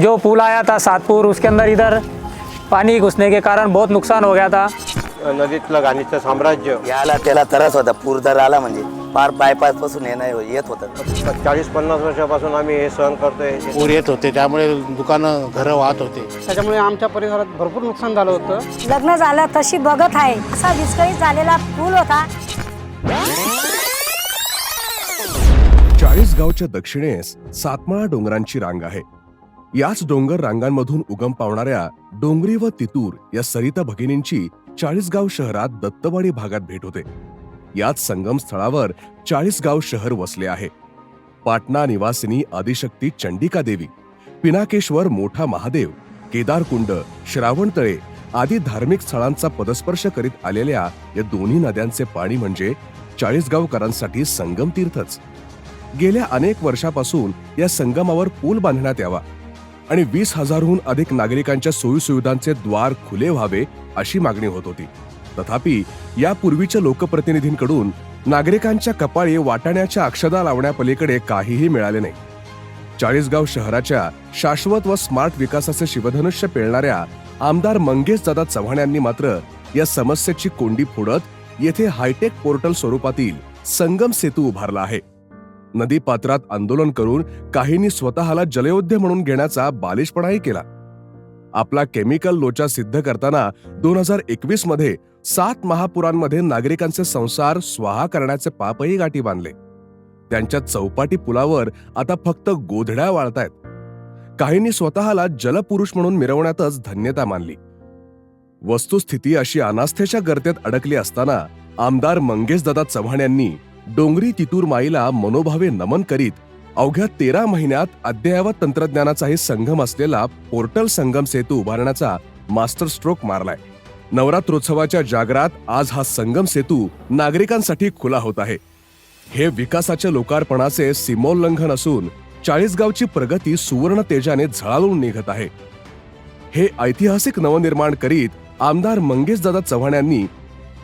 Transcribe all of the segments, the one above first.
जो पुल आया था सातपुर उसके अंदर इधर पानी घुसने के कारण बहुत नुकसान हो गया था। नदीतलं घाणीचं साम्राज्य। याला त्याला त्रास होता पूर जर आला म्हणजे. पार बायपासपासून येणं येत होतं. चाळीस पन्नास वर्षापासून आम्ही हे सहन करतोय. पूर येत होते त्यामुळे दुकानं घरं वाहत होते. त्याच्यामुळे आमच्या परिसरात भरपूर नुकसान झालं होतं. लग्न झालं तशी बघत आहे. असा विस्कळीत झालेला पूल होता. चाळीसगावच्या दक्षिणेस सातमाळा डोंगरांची रांग आहे. याच डोंगर रांगांमधून उगम पावणाऱ्या डोंगरी व तितूर या सरिता भगिनींची चाळीसगाव शहरात दत्तवाडी भागात भेट होते. याच संगम स्थळावर चाळीसगाव शहर वसले आहे. पाटणा निवासिनी आदिशक्ती चंडिका देवी पिनाकेश्वर मोठा महादेव केदारकुंड श्रावणतळे आदी धार्मिक स्थळांचा पदस्पर्श करीत आलेल्या या दोन्ही नद्यांचे पाणी म्हणजे चाळीसगावकरांसाठी संगम तीर्थच गेल्या अनेक वर्षापासून या संगमावर पूल बांधण्यात यावा. आणि वीस हजारहून अधिक नागरिकांच्या सोयीसुविधांचे द्वार खुले व्हावे अशी मागणी होत होती. तथापि यापूर्वीच्या लोकप्रतिनिधींकडून नागरिकांच्या कपाळी वाटाण्याच्या अक्षदा लावण्यापलीकडे काहीही मिळाले नाही. चाळीसगाव शहराच्या शाश्वत व स्मार्ट विकासाचे शिवधनुष्य पेलणाऱ्या आमदार मंगेश दादा चव्हाण यांनी मात्र या समस्येची कोंडी फोडत येथे हायटेक पोर्टल स्वरूपातील संगम सेतू उभारला आहे. नदी पात्रात आंदोलन करून काहींनी स्वतःला जलयोध्य म्हणून घेण्याचा बालिशपणाही केला. आपला केमिकल लोचा सिद्ध करताना दोन हजार एकवीसमध्ये सात महापुरांमध्ये नागरिकांचे संसार स्वाहा करण्याचे पापही गाठी बांधले. त्यांच्या चौपाटी पुलावर आता फक्त गोधड्या वाळतायत. काहींनी स्वतःला जलपुरुष म्हणून मिरवण्यातच धन्यता मानली. वस्तुस्थिती अशी अनास्थेच्या गर्तेत अडकली असताना आमदार मंगेशदादा चव्हाण यांनी डोंगरी तितूरमाईला मनोभावे नमन करीत अवघ्या तेरा महिन्यात अद्ययावत तंत्रज्ञानाचाही संगम असलेला पोर्टल संगम सेतू उभारण्याचा मास्टर स्ट्रोक मारलाय. नवरात्रोत्सवाच्या जागरात आज हा संगम सेतू नागरिकांसाठी खुला होत आहे. हे विकासाच्या लोकार्पणाचे सीमोल्लंघन असून चाळीसगावची प्रगती सुवर्ण तेजाने झळाळून निघत आहे. हे ऐतिहासिक नवनिर्माण करीत आमदार मंगेशदादा चव्हाण यांनी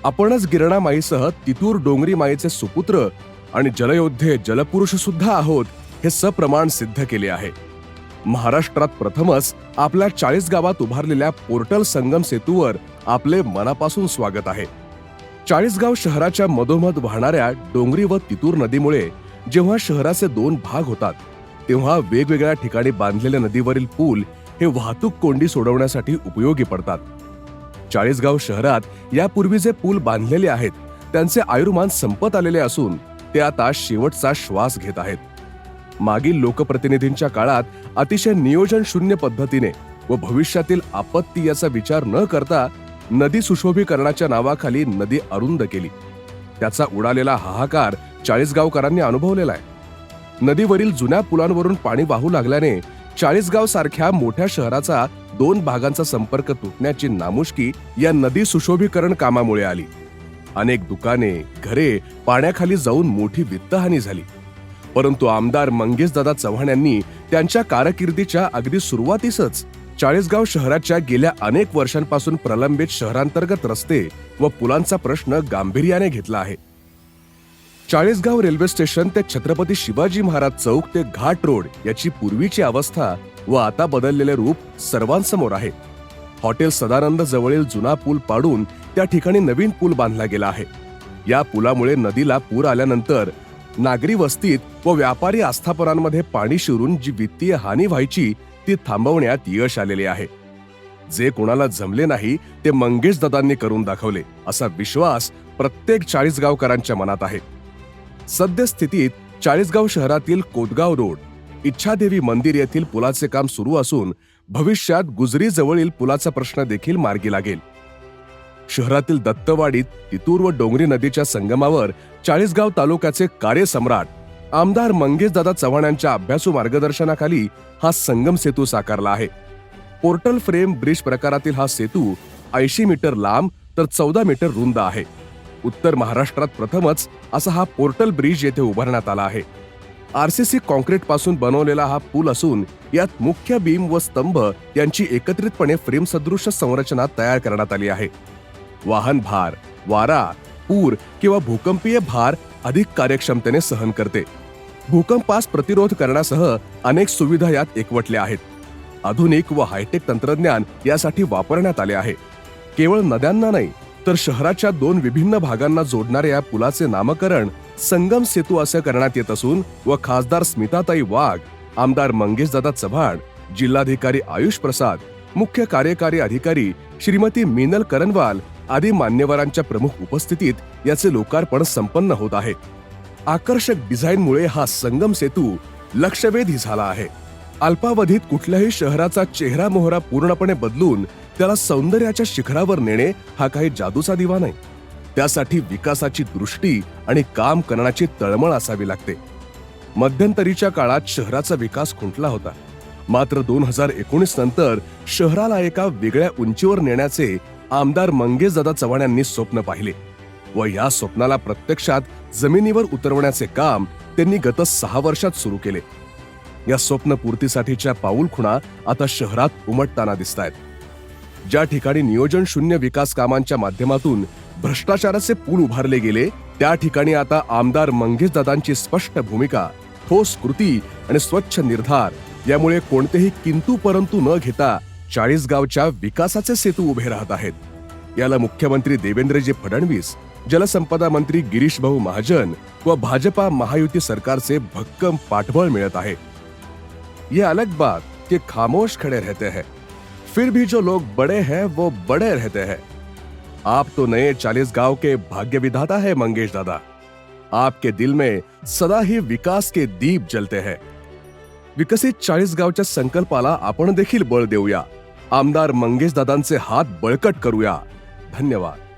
आपणच गिरणा माईसह तितूर डोंगरी माईचे सुपुत्र आणि जलयोद्धे जलपुरुष सुद्धा आहोत हे सप्रमाण सिद्ध केले आहे. महाराष्ट्रात प्रथमच आपल्या चाळीस गावात उभारलेल्या पोर्टल संगम सेतूवर आपले मनापासून स्वागत आहे. चाळीसगाव शहराच्या मधोमध वाहणाऱ्या डोंगरी व तितूर नदीमुळे जेव्हा शहराचे दोन भाग होतात तेव्हा वेगवेगळ्या ठिकाणी बांधलेल्या नदीवरील पूल हे वाहतूक कोंडी सोडवण्यासाठी उपयोगी पडतात. चाळीसगाव शहरात यापूर्वी जे पूल बांधलेले आहेत त्यांचे आयुर्मान संपत आलेले असून ते आता शेवटचा श्वास घेत आहेत. मागील लोकप्रतिनिधींच्या काळात अतिशय नियोजन शून्य पद्धतीने व भविष्यातील आपत्ती याचा विचार न करता नदी सुशोभीकरणाच्या नावाखाली नदी अरुंद केली. त्याचा उडालेला हाहाकार चाळीसगावकरांनी अनुभवलेला आहे. नदीवरील जुन्या पुलांवरून पाणी वाहू लागल्याने चाळीसगाव सारख्या मोठ्या शहराचा दोन भागांचा संपर्क तुटण्याची नामुष्की या नदी सुशोभीकरण कामामुळे आली. अनेक दुकाने घरे पाण्याखाली जाऊन मोठी वित्तहानी झाली. परंतु आमदार मंगेशदादा चव्हाण यांनी त्यांच्या कारकिर्दीच्या अगदी सुरुवातीसच चाळीसगाव शहराच्या गेल्या अनेक वर्षांपासून प्रलंबित शहरांतर्गत रस्ते व पुलांचा प्रश्न गांभीर्याने घेतला आहे. चाळीसगाव रेल्वे स्टेशन ते छत्रपती शिवाजी महाराज चौक ते घाट रोड याची पूर्वीची अवस्था व आता बदललेले रूप सर्वांसमोर आहे. हॉटेल सदानंद जवळील जुना पूल पाडून त्या ठिकाणी नवीन पूल बांधला गेला आहे. या पुलामुळे नदीला पूर आल्यानंतर नागरी वस्तीत व व्यापारी आस्थापनांमध्ये पाणी शिरून जी वित्तीय हानी व्हायची ती थांबवण्यात यश आलेले आहे. जे कोणाला जमले नाही ते मंगेश दादांनी करून दाखवले असा विश्वास प्रत्येक चाळीसगावकरांच्या मनात आहे. सद्यस्थितीत चाळीसगाव शहरातील कोदगाव रोड इच्छादेवी मंदिर येथील पुलाचे काम सुरू असून भविष्यात गुजरी जवळील पुलाचा प्रश्न देखील मार्गी लागेल. शहरातील दत्तवाडीत तितूर व डोंगरी नदीच्या संगमावर चाळीसगाव तालुक्याचे कार्यसम्राट आमदार मंगेशदादा चव्हाण यांच्या अभ्यासू मार्गदर्शनाखाली हा संगम सेतू साकारला आहे. पोर्टल फ्रेम ब्रिज प्रकारातील हा सेतू ऐंशी मीटर लांब तर चौदा मीटर रुंद आहे. उत्तर महाराष्ट्रात प्रथमच असा हा पोर्टल ब्रिज येथे उभारण्यात आला आहे. आरसीसी कॉन्क्रीटपासून बनवलेला हा पूल असून यात मुख्य बीम व स्तंभ यांची एकत्रितपणे फ्रेम सदृश संरचना तयार करण्यात आली आहे. वाहन भार वारा पूर किंवा भूकंपीय भार अधिक कार्यक्षमतेने सहन करते. भूकंपास प्रतिरोध करण्यासह अनेक सुविधा यात एकवटल्या आहेत. आधुनिक व हायटेक तंत्रज्ञान यासाठी वापरण्यात आले आहे. केवळ नद्यांना नाही तर शहराच्या दोन विभिन्न भागांना जोडणाऱ्या या पुलाचे नामकरण संगम सेतू असे करण्यात येत असून व खासदार स्मिताताई वाघ आमदार मंगेशदादा चव्हाण जिल्हाधिकारी आयुष प्रसाद मुख्य कार्यकारी अधिकारी श्रीमती मीनल करनवाल आदी मान्यवरांच्या प्रमुख उपस्थितीत याचे लोकार्पण संपन्न होत आहे. आकर्षक डिझाईनमुळे हा संगम सेतू लक्षवेधी झाला आहे. अल्पावधीत कुठल्याही शहराचा चेहरा मोहरा पूर्णपणे बदलून त्याला सौंदर्याच्या शिखरावर नेणे हा काही जादूचा दिवा नाही. त्यासाठी विकासाची दृष्टी आणि काम करण्याची तळमळ असावी लागते. मध्यंतरीच्या काळात शहराचा विकास खुंटला होता. मात्र दोन हजार एकोणीस नंतर शहराला एका वेगळ्या उंचीवर नेण्याचे आमदार मंगेशदादा चव्हाण यांनी स्वप्न पाहिले व या स्वप्नाला प्रत्यक्षात जमिनीवर उतरवण्याचे काम त्यांनी गत सहा वर्षात सुरू केले. या स्वप्नपूर्तीसाठीच्या पाऊलखुणा आता शहरात उमटताना दिसत आहेत ज्या ठिकाणी नियोजन शून्य विकास कामांच्या माध्यमातून भ्रष्टाचाराचे पूल उभारले गेले त्या ठिकाणी आता आमदार मंगेशदादांची स्पष्ट भूमिका ठोस कृती आणि स्वच्छ निर्धार यामुळे कोणतेही किंतू परंतु न घेता चाळीसगावच्या विकासाचे सेतू उभे राहत आहेत. याला मुख्यमंत्री देवेंद्रजी फडणवीस जलसंपदा मंत्री गिरीश भाऊ महाजन व भाजपा महायुती सरकारचे भक्कम पाठबळ मिळत आहे. ये अलग बात कि खामोश खड़े रहते हैं। फिर भी जो लोग बड़े हैं, वो बड़े रहते हैं। आप तो नए चालीस गाँव के भाग्य विधाता है, मंगेश दादा। आपके दिल में सदा ही विकास के दीप जलते हैं। विकसित चाळीस गावच्या संकल्पाला आपण देखील बळ देऊया। आमदार मंगेश दादांचे हात बळकट करूया। धन्यवाद।